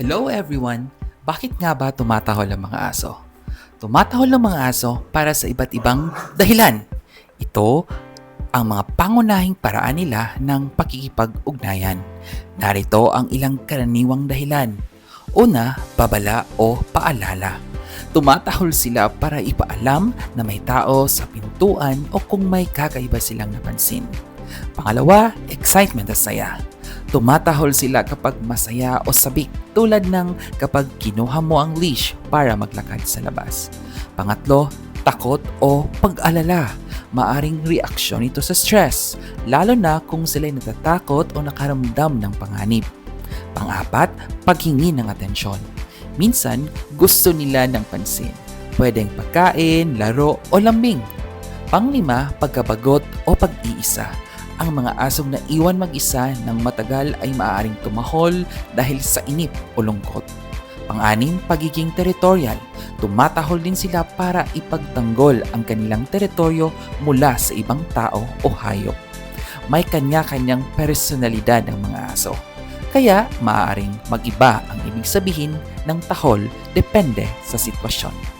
Hello everyone! Bakit nga ba tumatahol ang mga aso? Tumatahol ang mga aso para sa iba't ibang dahilan. Ito ang mga pangunahing paraan nila ng pakikipag-ugnayan. Narito ang ilang karaniwang dahilan. Una, babala o paalala. Tumatahol sila para ipaalam na may tao sa pintuan o kung may kakaiba silang napansin. Pangalawa, excitement at saya. Tumatahol sila kapag masaya o sabik tulad ng kapag kinuha mo ang leash para maglakad sa labas. Pangatlo, takot o pag-alala. Maaring reaksyon ito sa stress, lalo na kung sila'y natatakot o nakaramdam ng panganib. Pangapat, paghingi ng atensyon. Minsan, gusto nila ng pansin. Pwedeng pagkain, laro o lambing. Panglima, pagkabagot o pag-iisa. Ang mga asong naiwan mag-isa ng matagal ay maaaring tumahol dahil sa inip o lungkot. Pang-anim, pagiging teritorial. Tumatahol din sila para ipagtanggol ang kanilang teritoryo mula sa ibang tao o hayop. May kanya-kanyang personalidad ang mga aso. Kaya maaaring mag-iba ang ibig sabihin ng tahol depende sa sitwasyon.